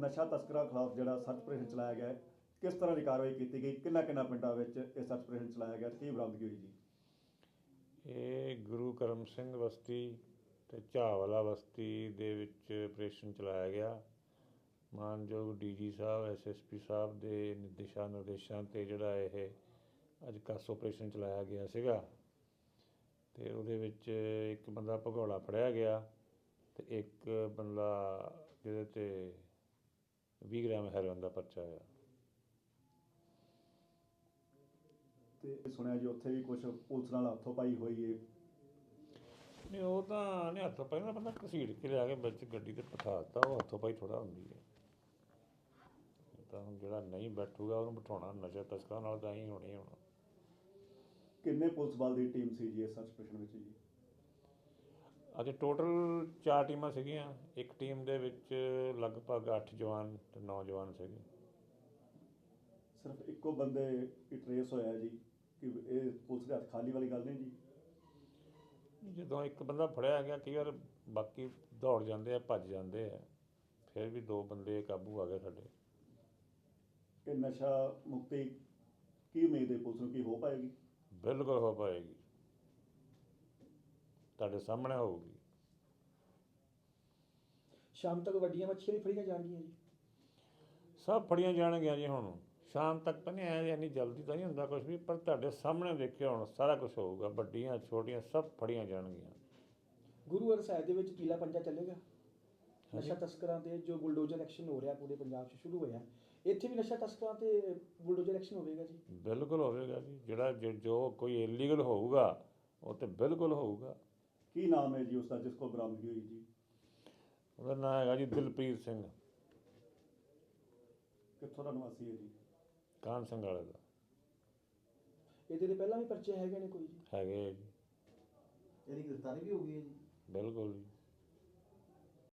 ਨਸ਼ਾ ਤਸਕਰਾਂ ਖਿਲਾਫ ਜਿਹੜਾ ਸਰਚ ਆਪਰੇਸ਼ਨ ਚਲਾਇਆ ਗਿਆ ਕਿਸ ਤਰ੍ਹਾਂ ਦੀ ਕਾਰਵਾਈ ਕੀਤੀ ਗਈ, ਕਿੰਨਾ ਕਿੰਨਾ ਪਿੰਡਾਂ ਵਿੱਚ ਇਹ ਸਰਚ ਆਪਰੇਸ਼ਨ ਚਲਾਇਆ ਗਿਆ, ਕੀ ਬਰਾਮਦਗੀ ਹੋਈ ਜੀ? ਇਹ ਗੁਰੂ ਕਰਮ ਸਿੰਘ ਬਸਤੀ ਤੇ ਝਾਵਾਲਾ ਬਸਤੀ ਦੇ ਵਿੱਚ ਆਪਰੇਸ਼ਨ ਚਲਾਇਆ ਗਿਆ। ਮਾਨਯੋਗ ਡੀਜੀ ਸਾਹਿਬ ਐਸਐਸਪੀ ਸਾਹਿਬ ਦੇ ਨਿਰਦੇਸ਼ਾਂ ਨਿਰਦੇਸ਼ਾਂ ਤੇ ਜਿਹੜਾ ਇਹ ਅੱਜ ਕਾਸ ਆਪਰੇਸ਼ਨ ਚਲਾਇਆ ਗਿਆ ਸੀਗਾ। ਤੇ ਉਹਦੇ ਵਿੱਚ ਇੱਕ ਬੰਦਾ ਭਗੌੜਾ ਫੜਿਆ ਗਿਆ ਤੇ ਇੱਕ ਬੰਦਾ ਜਿਹਦੇ ਤੇ 20 ਗ੍ਰਾਮ ਹੈਰੋਇਨ ਦਾ ਪਰਚਾ ਆ। ਤੇ ਸੁਣਿਆ ਜੀ ਉੱਥੇ ਵੀ ਕੁਝ ਪੁਲਿਸ ਨਾਲ ਹੱਥੋਂ ਪਾਈ ਹੋਈ ਹੈ ਨਹੀਂ ਉਹ ਤਾਂ ਨਹੀਂ ਹੱਥੋਂ ਪਾਈ ਨਾ ਬੰਦਾ ਘਸੀੜ ਕੇ ਲਿਆ ਕੇ ਵਿੱਚ ਗੱਡੀ ਤੇ ਬਿਠਾ ਦਿੱਤਾ ਉਹ ਹੱਥੋਂ ਪਾਈ ਥੋੜਾ ਹੁੰਦੀ ਹੈ ਤਾਂ ਹੁਣ ਜਿਹੜਾ ਨਹੀਂ ਬੈਠੂਗਾ ਉਹਨੂੰ ਬਿਠਾਉਣਾ ਨਸ਼ਾ ਤਸਕਰਾਂ ਨਾਲ ਤਾਂ ਹੀ ਹੋਣੀ ਹੋਣਾ। ਕਿੰਨੇ ਪੁਲਿਸ ਬਲ ਦੀ ਟੀਮ ਸੀ ਜੀ ਇਸ ਸਰਚ ਵਿੱਚ ਜੀ? ਅੱਜ ਟੋਟਲ ਚਾਰ ਟੀਮਾਂ ਸੀਗੀਆਂ ਇੱਕ ਟੀਮ ਦੇ ਵਿੱਚ ਲਗਭਗ 8 ਜਵਾਨ ਤੇ 9 ਜਵਾਨ ਸੀਗੇ। ਸਿਰਫ ਇੱਕੋ ਬੰਦੇ ਟਰੇਸ ਹੋਇਆ ਜੀ ਕਿ ਇਹ ਪੁਲਿਸ ਦੇ ਹੱਥ ਖਾਲੀ ਵਾਲੀ ਗੱਲ ਨਹੀਂ ਜੀ? ਜਦੋਂ ਇੱਕ ਬੰਦਾ ਫੜਿਆ ਗਿਆ ਕਈ ਵਾਰ ਬਾਕੀ ਦੌੜ ਜਾਂਦੇ ਆ ਭੱਜ ਜਾਂਦੇ ਆ ਫਿਰ ਵੀ ਦੋ ਬੰਦੇ ਕਾਬੂ ਆ ਗਏ ਸਾਡੇ। ਕਿ ਨਸ਼ਾ ਮੁਕਤੀ ਕੀ ਉਮੀਦ ਹੈ ਪੁਲਿਸ ਨੂੰ ਕੀ ਹੋ ਪਾਏਗੀ? ਬਿਲਕੁਲ ਹੋ ਪਾਏਗੀ। ਤੁਹਾਡੇ ਸਾਹਮਣੇ ਹੋਊਗੀ। ਸ਼ਾਮ ਤੱਕ ਵੱਡੀਆਂ ਮੱਛੀਆਂ ਵੀ ਫੜੀਆਂ ਜਾਣਗੀਆਂ ਜੀ। ਸਭ ਫੜੀਆਂ ਜਾਣਗੀਆਂ ਜੀ ਹੁਣ। ਸ਼ਾਮ ਤੱਕ ਤਾਂ ਨਹੀਂ ਆਇਆ ਇੰਨੀ ਜਲਦੀ ਤਾਂ ਨਹੀਂ ਹੁੰਦਾ ਕੁਝ ਵੀ ਪਰ ਤੁਹਾਡੇ ਸਾਹਮਣੇ ਦੇਖਿਓ ਹੁਣ ਸਾਰਾ ਕੁਝ ਹੋਊਗਾ। ਵੱਡੀਆਂ ਛੋਟੀਆਂ ਸਭ ਫੜੀਆਂ ਜਾਣਗੀਆਂ। ਗੁਰੂ ਅਰ ਸਾਹਿਬ ਦੇ ਵਿੱਚ ਪੀਲਾ ਪੰਜਾ ਚੱਲੇਗਾ। ਨਸ਼ਾ ਤਸਕਰਾਂ ਤੇ ਜੋ ਬੁਲਡੋਜ਼ਰ ਐਕਸ਼ਨ ਹੋ ਰਿਹਾ ਪੂਰੇ ਪੰਜਾਬ 'ਚ ਸ਼ੁਰੂ ਹੋਇਆ। ਇੱਥੇ ਵੀ ਨਸ਼ਾ ਤਸਕਰਾਂ ਤੇ ਬੁਲਡੋਜ਼ਰ ਐਕਸ਼ਨ ਹੋਵੇਗਾ ਜੀ। ਬਿਲਕੁਲ ਹੋਵੇਗਾ ਜੀ। ਜਿਹੜਾ ਜੋ ਕੋਈ ਇਲੀਗਲ ਹੋਊਗਾ ਉਹ ਤੇ ਬਿਲਕੁਲ ਹੋਊਗਾ। ਕੀ ਨਾਮ ਹੈ ਜੀ ਉਸ ਦਾ ਜਿਸ ਕੋਲ ਬਰਾਮਦਗੀ ਹੋਈ ਜੀ? ਉਹਦਾ ਨਾਮ ਹੈਗਾ ਜੀ ਦਿਲਪ੍ਰੀਤ ਸਿੰਘ। ਕਿੱਥੋਂ ਦਾ ਨਿਵਾਸੀ ਹੈ ਜੀ? ਕਾਨ ਸਿੰਘ ਵਾਲੇ ਦਾ। ਇਹਦੇ ਦੇ ਪਹਿਲਾਂ ਵੀ ਪਰਚੇ ਹੈਗੇ ਨੇ ਕੋਈ ਜੀ? ਹੈਗੇ ਆ ਜੀ। ਇਹਦੀ ਗ੍ਰਿਫਤਾਰੀ ਵੀ ਹੋ ਗਈ ਹੈ ਜੀ। ਬਿਲਕੁਲ ਜੀ।